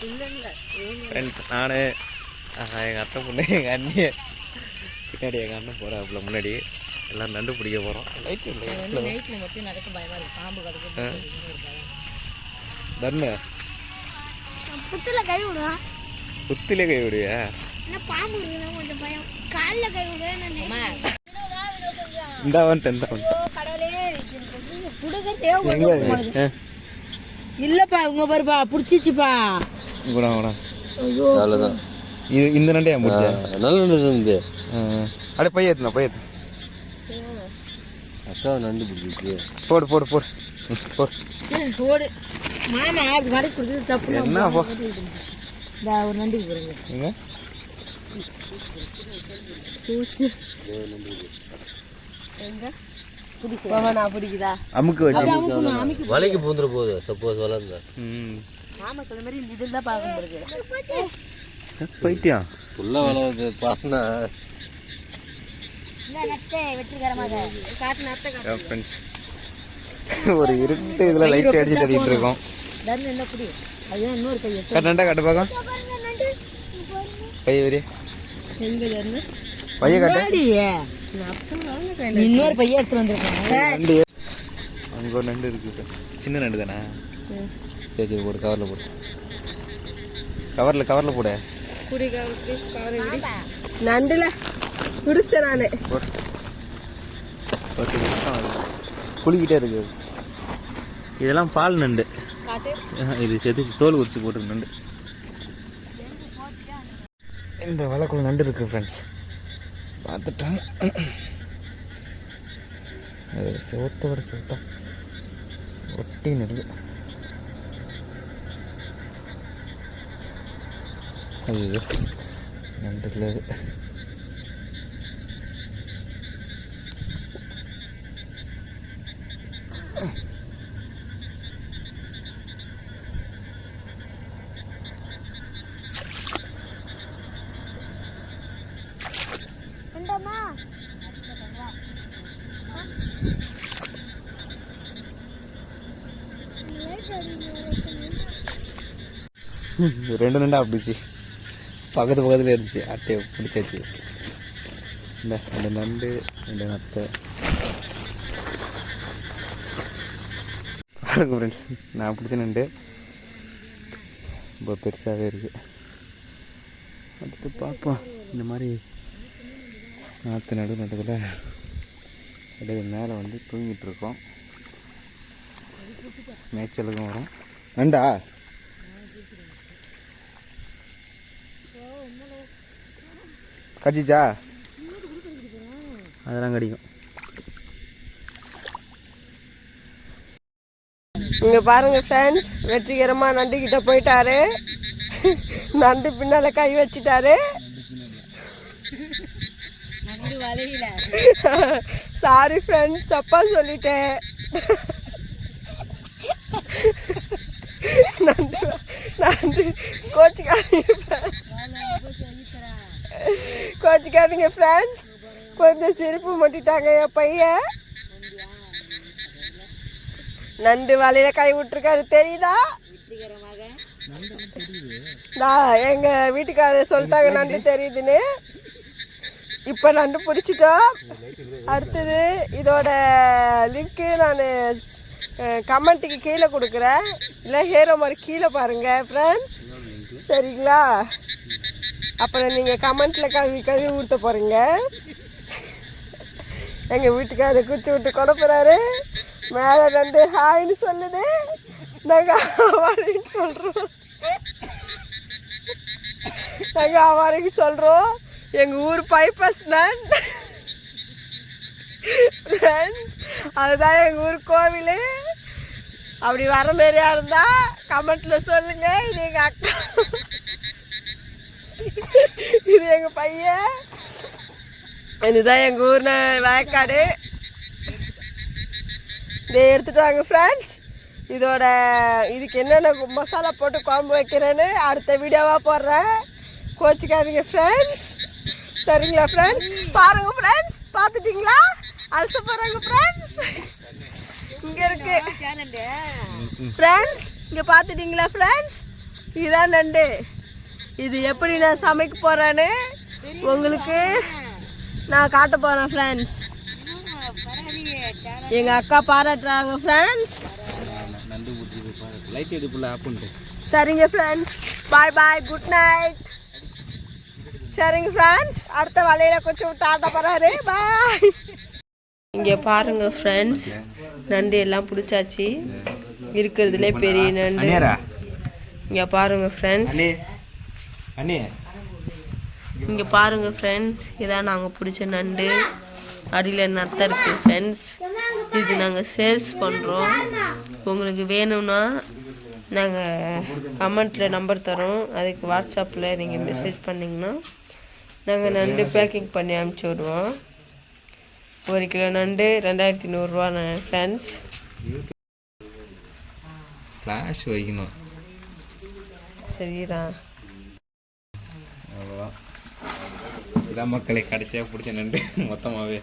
Friends நான் எங்கள் அத்தை பொண்ணு எங்கள் அண்ணியை. பின்னாடி எங்கள் அண்ணன் போகிறாப்புல முன்னாடி. எல்லாம் நண்டு பிடிக்க போகிறோம் லைட் இல்லை மட்டும் நடக்க பயமா இருக்கு. பாம்பு கிடக்கு புத்துல கை விடுவேன் சுத்திலே கை விடுவியா? ஆனா பாம்பு கொஞ்சம் பயம். காலில் கை விடுவேன் நான் night இந்த வந்துட்டு இந்த இல்லப்பா இவங்க பாருப்பா புடிச்சிச்சுப்பா. கூட கூட அவ்வளோதான் இது இந்த நண்டே ஏன் முடிச்சா நல்ல நண்டு இருந்து அப்படியே பைய ஏற்றுனா பைய ஏத்துனா. அக்காவை நண்டு பிடிச்சிச்சு போடு போடு போடு. போடு ஓடு. மாமா அப்படி கடைக்கு கொடுத்தது தப்பு என்ன போ. இந்த ஒரு நண்டிக்கு போறீங்க எங்க? பிடிக்குதா நான் பிடிக்குதா? அமுக்கு வச்சு. வலைக்கு பூந்துட போகுது சப்போஸ் வளர்ந்த. ம். மாமா சொன்ன மாதிரி இந்த இதில் தான் பார்க்க முடியுது. பைத்தியம். ஃபுல்லாக வளர்ந்து பார்த்தா ஒரு இருட்டு இதில் லைட் அடிச்சு தட்டிட்டு இருக்கோம் கட்டண்டா கட்டு பார்க்க பைய வரி. பைய கட்டு. இன்னொரு பையன் எடுத்து வந்திருக்காங்க நண்டு. அங்கே ஒரு நண்டு இருக்கு. சின்ன நண்டு தானே? சரி சரி போடு கவரில் போடு. கவரில் கவரில் போடு. நண்டுல குடிச்சேன் நானு. ஓகே. குளிக்கிட்டே இருக்கு. இதெல்லாம் பால் நண்டு. இது செதுச்சு தோல் உரிச்சு போட்டு நண்டு. இந்த வலைக்குள்ள நண்டு இருக்கு ஃப்ரெண்ட்ஸ் பார்த்துட்டாங்க அது செவத்தோட செவத்தா ஒட்டி நெல். ஐயோ நண்டு இல்லை Oh. உண்டமா ரெண்டு நண்டா பிடிச்சி. பக்கத்து பக்கத்தில் இருந்துச்சு. அட்டையை பிடிச்சாச்சு. இந்த அந்த நண்டு ரெண்டு நத்தை. பாருங்க ஃப்ரெண்ட்ஸ் நான் பிடிச்ச நண்டு ரொம்ப பெருசாகவே இருக்கு. அடுத்து பார்ப்போம். இந்த மாதிரி நாற்று நடு நட்டதில் அப்படியே மேலே வந்து தூங்கிட்டுருக்கோம். மேய்ச்சலுக்கும் வரும். நண்டா? கடிச்சிச்சா அதெல்லாம் கடிக்கும். இங்கே பாருங்கள் ஃப்ரெண்ட்ஸ் வெற்றிகரமாக நண்டுக்கிட்ட போயிட்டாரு. நண்டு பின்னால் கை வச்சிட்டாரு. சாரி ஃப்ரெண்ட்ஸ் தப்பா சொல்லிட்டேன். நண்டு நண்டு கோச்சிக்காதீங்க friends. கோச்சிக்காதீங்க ஃப்ரெண்ட்ஸ் கொஞ்சம் சிரிப்பு மட்டிட்டாங்க என் பையன். நண்டு வலையில கை விட்டுருக்காரு. தெரியுதா? நான் எங்க வீட்டுக்காரர் சொல்லிட்டாங்க நண்டு தெரியுதுன்னு. இப்போ நண்டு பிடிச்சிட்டோம் அடுத்தது இதோட லிங்க்கு நான் கமெண்ட்டுக்கு கீழே கொடுக்குறேன். இல்லை ஹேரோ மாதிரி கீழே பாருங்கள் ஃப்ரெண்ட்ஸ் சரிங்களா? அப்புறம் நீங்கள் கமெண்ட்டில் கழுவி கழுவி ஊற்ற போகிறீங்க எங்கள் வீட்டுக்காரர் குச்சி விட்டு கொடுப்புறாரு போகிறாரு மேலே ரெண்டு ஹாய்னு சொல்லுது. நாங்கள் அவரின்னு சொல்கிறோம் நாங்கள் அவரைக்கு சொல்கிறோம் எங்கள் ஊர் பைப்பஸ் நான் அதுதான் எங்கள் ஊர் கோவில். அப்படி வர மாதிரியா இருந்தா கமெண்ட்ல சொல்லுங்க. இது எங்கள் அக்கா. இது எங்கள் பையன். இதுதான் எங்கள் ஊர் வயக்காடு இதை எடுத்துட்டாங்க ஃப்ரெண்ட்ஸ் இதோட இதுக்கு என்னென்ன மசாலா போட்டு குழம்பு வைக்கிறேன்னு அடுத்த வீடியோவாக போடுறேன். கோச்சிக்காதீங்க ஃப்ரெண்ட்ஸ் சரிங்களா ஃப்ரெண்ட்ஸ் பாருங்க ஃப்ரெண்ட்ஸ் பார்த்துட்டிங்களா? அலச போகிறாங்க ஃப்ரெண்ட்ஸ் இங்கே இருக்கு. ஃப்ரெண்ட்ஸ் இங்கே பார்த்துட்டிங்களா ஃப்ரெண்ட்ஸ் இதான் நண்டு. இது எப்படி நான் சமைக்க போறேன்னு உங்களுக்கு நான் காட்ட போறேன் ஃப்ரெண்ட்ஸ் எங்க அக்கா பாராட்டுறாங்க ஃப்ரெண்ட்ஸ் சரிங்க friends bye bye good night சரிங்க ஃப்ரெண்ட்ஸ் அடுத்த வலையில கொஞ்சம் டாட்டா போறாரு. பாய் இங்கே பாருங்க ஃப்ரெண்ட்ஸ் நண்டு எல்லாம் பிடிச்சாச்சு. இருக்கிறதுலே பெரிய நண்டு. இங்கே பாருங்க ஃப்ரெண்ட்ஸ் இங்கே பாருங்க ஃப்ரெண்ட்ஸ் இதான் நாங்கள் பிடிச்ச நண்டு. அடியில் நத்தை இருக்குது ஃப்ரெண்ட்ஸ் இது நாங்கள் சேல்ஸ் பண்ணுறோம் உங்களுக்கு வேணும்னா நாங்கள் கமெண்ட்டில் நம்பர் தரோம். அதுக்கு வாட்ஸ்அப்பில் நீங்கள் மெசேஜ் பண்ணிங்கன்னா நாங்கள் நண்டு பேக்கிங் பண்ணி அனுப்பிச்சி விடுவோம். ஒரு கிலோ நண்டு ரெண்டாயிரத்தி நூறுரூவா ஃப்ரெண்ட்ஸ் ஃப்ளாஷ் வைக்கணும். சரிடா. அவ்வளோதான் இதான் மக்களை கடைசியாக பிடிச்ச நண்டு மொத்தமாகவே